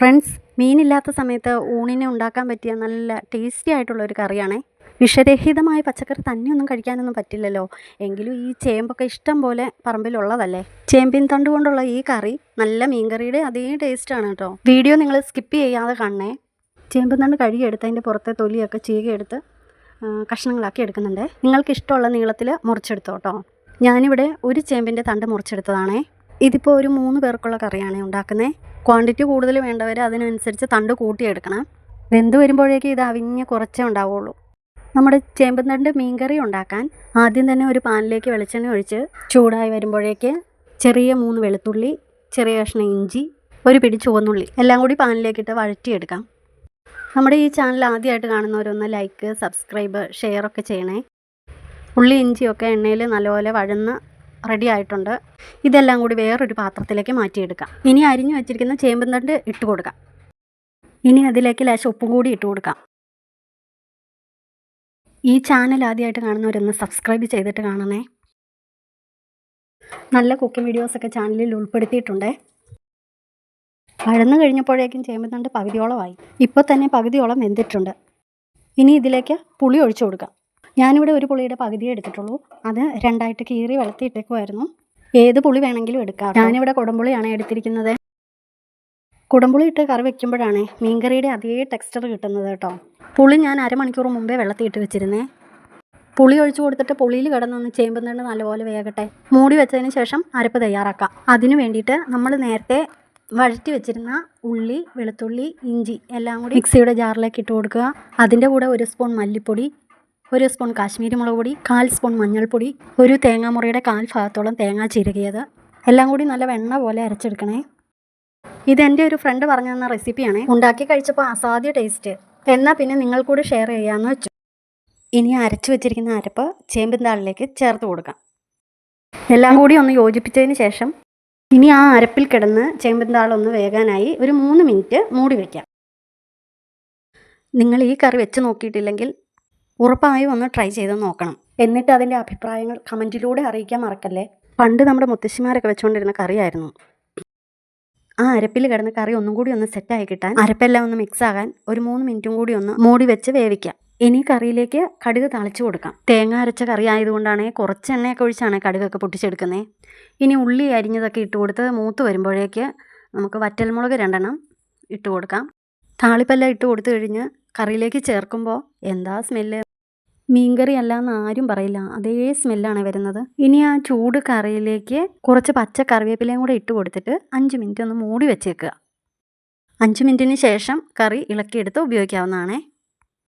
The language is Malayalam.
ഫ്രണ്ട്സ് മീനില്ലാത്ത സമയത്ത് ഊണിനെ ഉണ്ടാക്കാൻ പറ്റിയ നല്ല ടേസ്റ്റി ആയിട്ടുള്ള ഒരു കറിയാണേ. വിഷരഹിതമായ പച്ചക്കറി തന്നെയൊന്നും കഴിക്കാനൊന്നും പറ്റില്ലല്ലോ. എങ്കിലും ഈ ചേമ്പൊക്കെ ഇഷ്ടം പോലെ പറമ്പിലുള്ളതല്ലേ? ചേമ്പിൻ തണ്ട് കൊണ്ടുള്ള ഈ കറി നല്ല മീൻകറിയുടെ അതേ ടേസ്റ്റാണ് കേട്ടോ. വീഡിയോ നിങ്ങൾ സ്കിപ്പ് ചെയ്യാതെ കാണണേ. ചേമ്പിൻ തണ്ട് കഴുകിയെടുത്ത് അതിന്റെ പുറത്തെ തൊലിയൊക്കെ ചീകിയെടുത്ത് കഷ്ണങ്ങളാക്കി എടുക്കുന്നുണ്ട്. നിങ്ങൾക്ക് ഇഷ്ടമുള്ള നീളത്തിൽ മുറിച്ചെടുത്തോ കേട്ടോ. ഞാനിവിടെ ഒരു ചേമ്പിന്റെ തണ്ട് മുറിച്ചെടുത്തതാണേ. ഇതിപ്പോൾ ഒരു മൂന്ന് പേർക്കുള്ള കറിയാണ് ഉണ്ടാക്കുന്നത് ക്വാണ്ടിറ്റി കൂടുതൽ വേണ്ടവർ അതിനനുസരിച്ച് തണ്ട് കൂട്ടിയെടുക്കണം. വെന്ത് വരുമ്പോഴേക്ക് ഇത് അവിഞ്ഞ് കുറച്ചേ ഉണ്ടാവുള്ളൂ. നമ്മുടെ ചേമ്പൻ തണ്ട് മീൻകറി ഉണ്ടാക്കാൻ ആദ്യം തന്നെ ഒരു പാനിലേക്ക് വെളിച്ചെണ്ണ ഒഴിച്ച് ചൂടായി വരുമ്പോഴേക്ക് ചെറിയ മൂന്ന് വെളുത്തുള്ളി ചെറിയ കഷ്ണം ഇഞ്ചി ഒരു പിടി ചുവന്നുള്ളി എല്ലാം കൂടി പാനിലേക്കിട്ട് വഴറ്റിയെടുക്കാം. നമ്മുടെ ഈ ചാനൽ ആദ്യമായിട്ട് കാണുന്നവരൊന്ന് ലൈക്ക് സബ്സ്ക്രൈബ് ഷെയർ ഒക്കെ ചെയ്യണേ. ഉള്ളി ഇഞ്ചിയൊക്കെ എണ്ണയിൽ നല്ലപോലെ വഴന്ന് റെഡി ആയിട്ടുണ്ട്. ഇതെല്ലാം കൂടി വേറൊരു പാത്രത്തിലേക്ക് മാറ്റിയെടുക്കാം. ഇനി അരിഞ്ഞു വെച്ചിരിക്കുന്ന ചേമ്പൻ തണ്ട് ഇട്ട് കൊടുക്കാം. ഇനി അതിലേക്ക് ലേശം ഉപ്പും കൂടി ഇട്ട് കൊടുക്കാം. ഈ ചാനൽ ആദ്യമായിട്ട് കാണുന്നവരൊന്ന് സബ്സ്ക്രൈബ് ചെയ്തിട്ട് കാണണേ. നല്ല കുക്കിംഗ് വീഡിയോസൊക്കെ ചാനലിൽ ഉൾപ്പെടുത്തിയിട്ടുണ്ട്. വഴന്നു കഴിഞ്ഞപ്പോഴേക്കും ചേമ്പൻ തണ്ട് പകുതിയോളമായി. ഇപ്പോൾ തന്നെ പകുതിയോളം വെന്തിട്ടുണ്ട്. ഇനി ഇതിലേക്ക് പുളി ഒഴിച്ചു കൊടുക്കാം. ഞാനിവിടെ ഒരു പുളിയുടെ പകുതി എടുത്തിട്ടുള്ളൂ. അത് രണ്ടായിട്ട് കീറി വെളുത്തിയിട്ടേക്കുമായിരുന്നു ഏത് പുളി വേണമെങ്കിലും എടുക്കാം ഞാനിവിടെ കുടംപുളിയാണ് എടുത്തിരിക്കുന്നത്. കുടംപുളി ഇട്ട് കറി വെക്കുമ്പോഴാണ് മീൻകറിയുടെ അതേ ടെക്സ്ചർ കിട്ടുന്നത് കേട്ടോ. പുളി ഞാൻ അരമണിക്കൂർ മുമ്പേ വെള്ളത്തിൽ ഇട്ട് വെച്ചിരുന്നേ. പുളി ഒഴിച്ചു കൊടുത്തിട്ട് പുളിയിൽ കിടന്നൊന്ന് തന്നെ നല്ലപോലെ വേകട്ടെ. മൂടി വെച്ചതിന് ശേഷം അരപ്പ് തയ്യാറാക്കാം. അതിന് വേണ്ടിയിട്ട് നമ്മൾ നേരത്തെ വഴറ്റി വെച്ചിരുന്ന ഉള്ളി വെളുത്തുള്ളി ഇഞ്ചി എല്ലാം കൂടി മിക്സിയുടെ ജാറിലേക്ക് ഇട്ട് കൊടുക്കുക. അതിന്റെ കൂടെ ഒരു സ്പൂൺ മല്ലിപ്പൊടി ഒരു സ്പൂൺ കാശ്മീരി മുളക് പൊടി കാൽ സ്പൂൺ മഞ്ഞൾപ്പൊടി ഒരു തേങ്ങാമുറിയുടെ കാൽ ഭാഗത്തോളം തേങ്ങ ചിരകിയത്. എല്ലാം കൂടി നല്ല വെണ്ണ പോലെ അരച്ചെടുക്കണേ. ഇതെന്റെ ഒരു ഫ്രണ്ട് പറഞ്ഞു തന്ന റെസിപ്പിയാണ് ഉണ്ടാക്കി കഴിച്ചപ്പോൾ അസാധ്യ ടേസ്റ്റ് എന്നാൽ പിന്നെ നിങ്ങൾ കൂടി ഷെയർ ചെയ്യാമെന്ന് വെച്ചു. ഇനി അരച്ചു വെച്ചിരിക്കുന്ന അരപ്പ് ചേമ്പിൻ താളിലേക്ക് ചേർത്ത് കൊടുക്കാം. എല്ലാം കൂടി ഒന്ന് യോജിപ്പിച്ചതിന് ശേഷം ഇനി ആ അരപ്പിൽ കിടന്ന് ചേമ്പിൻ താളൊന്ന് വേകാനായി ഒരു മൂന്ന് മിനിറ്റ് മൂടി വയ്ക്കാം നിങ്ങൾ ഈ കറി വെച്ച് നോക്കിയിട്ടില്ലെങ്കിൽ ഉറപ്പായും ഒന്ന് ട്രൈ ചെയ്ത് നോക്കണം. എന്നിട്ട് അതിന്റെ അഭിപ്രായങ്ങൾ കമന്റിലൂടെ അറിയിക്കാൻ മറക്കല്ലേ? പണ്ട് നമ്മുടെ മുത്തശ്ശിമാരൊക്കെ വെച്ചുകൊണ്ടിരുന്ന കറിയായിരുന്നു. ആ അരപ്പിൽ കിടന്ന കറി ഒന്നും കൂടി ഒന്ന് സെറ്റായി കിട്ടാൻ അരപ്പെല്ലാം ഒന്ന് മിക്സ് ആകാൻ ഒരു മൂന്ന് മിനിറ്റും കൂടി ഒന്ന് മൂടി വെച്ച് വേവിക്കാം. ഇനി കറിയിലേക്ക് കടുക് തളിച്ചു കൊടുക്കാം. തേങ്ങ അരച്ച കറി ആയതുകൊണ്ടാണ് കുറച്ച് എണ്ണയൊക്കെ ഒഴിച്ചാണ് കടുകൊക്കെ പൊട്ടിച്ചെടുക്കുന്നത് ഇനി ഉള്ളി അരിഞ്ഞതൊക്കെ ഇട്ട് കൊടുത്ത് മൂത്ത് വരുമ്പോഴേക്ക് നമുക്ക് വറ്റൽമുളക് രണ്ടെണ്ണം ഇട്ട് കൊടുക്കാം. താളിപ്പെല്ലാം ഇട്ട് കൊടുത്തു കഴിഞ്ഞ് കറിയിലേക്ക് ചേർക്കുമ്പോൾ എന്താ സ്മെല്ല് മീൻകറി അല്ലാന്ന് ആരും പറയില്ല. അതേ സ്മെല്ലാണ് വരുന്നത്. ഇനി ആ ചൂട് കറിയിലേക്ക് കുറച്ച് പച്ച കറിവേപ്പിലയും കൂടെ ഇട്ട് കൊടുത്തിട്ട് അഞ്ച് മിനിറ്റ് ഒന്ന് മൂടി വെച്ചേക്കുക. അഞ്ച് മിനിറ്റിന് ശേഷം കറി ഇളക്കിയെടുത്ത് ഉപയോഗിക്കാവുന്നതാണേ.